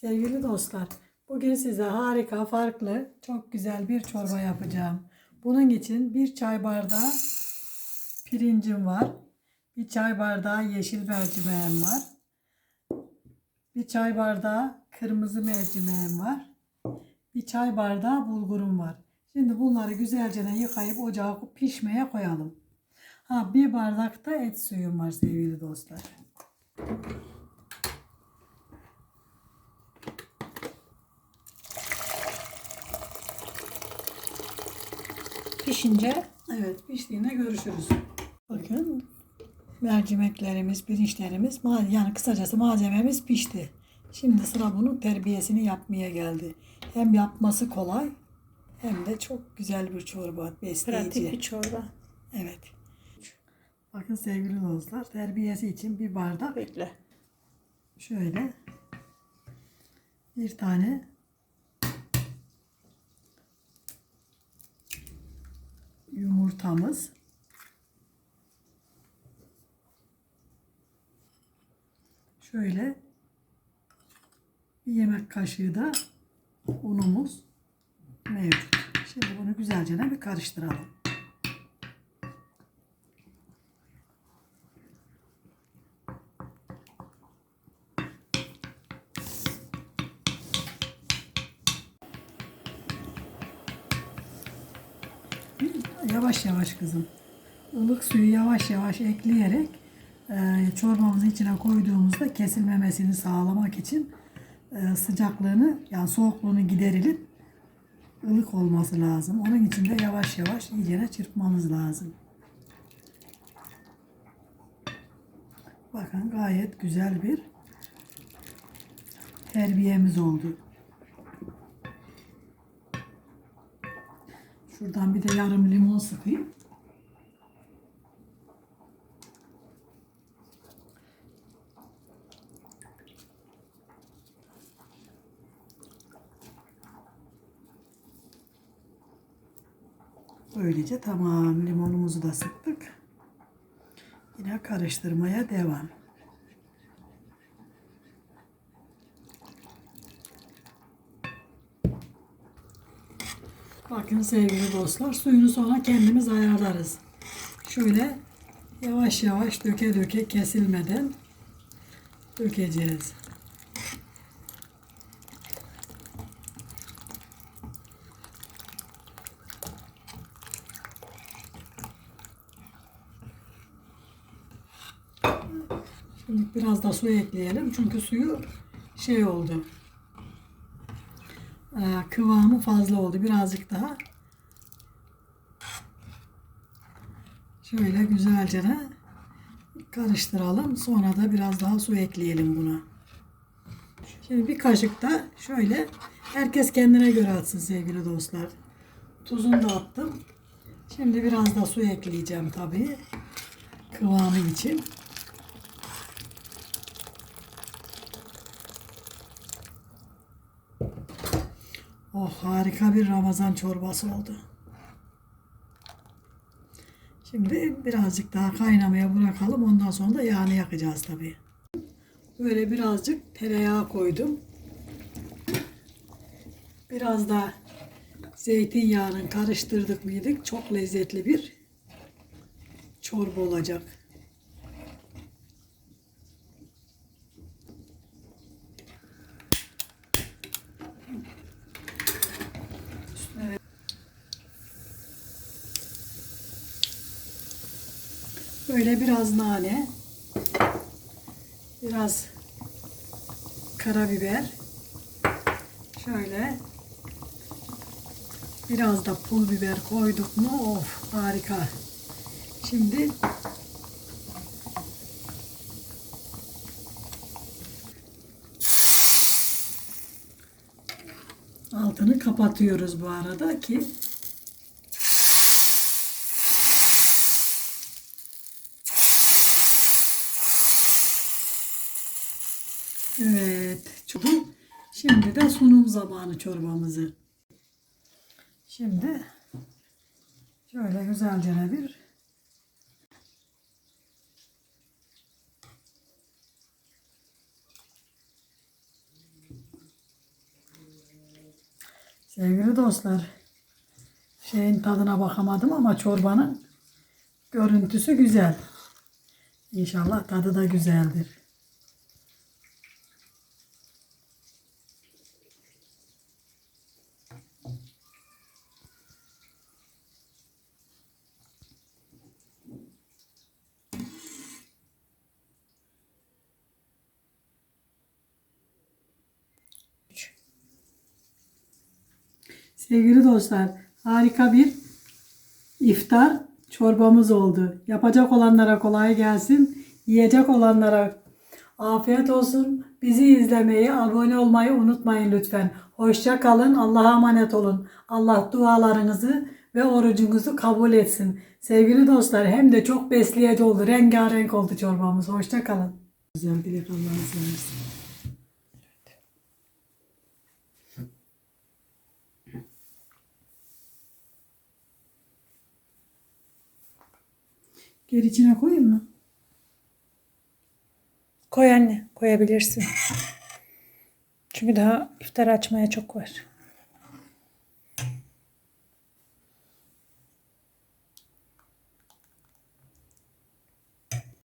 Sevgili dostlar, bugün size harika, farklı, çok güzel bir çorba yapacağım. Bunun için bir çay bardağı pirincim var. Bir çay bardağı yeşil mercimeğim var. Bir çay bardağı kırmızı mercimeğim var. Bir çay bardağı bulgurum var. Şimdi bunları güzelce yıkayıp ocağa pişmeye koyalım. Ha bir bardak da et suyum var sevgili dostlar. Pişince Evet piştiğinde görüşürüz. Bakın mercimeklerimiz, pirinçlerimiz ma- yani kısacası malzememiz pişti. Şimdi sıra bunun terbiyesini yapmaya geldi. Hem yapması kolay hem de çok güzel bir çorba, besleyici. pratik bir çorba. Evet. Bakın sevgili dostlar terbiyesi için bir bardak Bekle. şöyle bir tane yumurtamız şöyle bir yemek kaşığı da unumuz mevcut. Şimdi bunu güzelce bir karıştıralım. Yavaş yavaş kızım. Ilık suyu yavaş yavaş ekleyerek e, çorbamızın içine koyduğumuzda kesilmemesini sağlamak için e, sıcaklığını yani soğukluğunu giderilip ılık olması lazım. Onun için de yavaş yavaş iyicene çırpmamız lazım. Bakın gayet güzel bir terbiyemiz oldu. Şuradan bir de yarım limon sıkayım. Böylece tamam limonumuzu da sıktık. Yine karıştırmaya devam. Bakın sevgili dostlar suyunu sonra kendimiz ayarlarız. Şöyle yavaş yavaş döke döke kesilmeden dökeceğiz. Şimdi biraz da su ekleyelim çünkü suyu şey oldu. Ee, kıvamı fazla oldu. Birazcık daha şöyle güzelce de karıştıralım. Sonra da biraz daha su ekleyelim buna. Şimdi bir kaşık da şöyle herkes kendine göre atsın sevgili dostlar. Tuzunu da attım. Şimdi biraz da su ekleyeceğim tabii. Kıvamı için. Oh harika bir Ramazan çorbası oldu. Şimdi birazcık daha kaynamaya bırakalım. Ondan sonra da yağını yakacağız tabii. Böyle birazcık tereyağı koydum. Biraz da zeytinyağının karıştırdık mıydık? Çok lezzetli bir çorba olacak. Böyle biraz nane, biraz karabiber, şöyle biraz da pul biber koyduk mu of harika. Şimdi altını kapatıyoruz bu arada ki Evet. Çok. Şimdi de sunum zamanı çorbamızı. Şimdi şöyle güzelce bir Sevgili dostlar, şeyin tadına bakamadım ama çorbanın görüntüsü güzel. İnşallah tadı da güzeldir. Sevgili dostlar, harika bir iftar çorbamız oldu. Yapacak olanlara kolay gelsin. Yiyecek olanlara afiyet olsun. Bizi izlemeyi, abone olmayı unutmayın lütfen. Hoşça kalın. Allah'a emanet olun. Allah dualarınızı ve orucunuzu kabul etsin. Sevgili dostlar hem de çok besleyici oldu. Rengarenk oldu çorbamız. Hoşça kalın. Güzel dilek Allah'a Geri içine koyayım mı? Koy anne, koyabilirsin. Çünkü daha iftar açmaya çok var.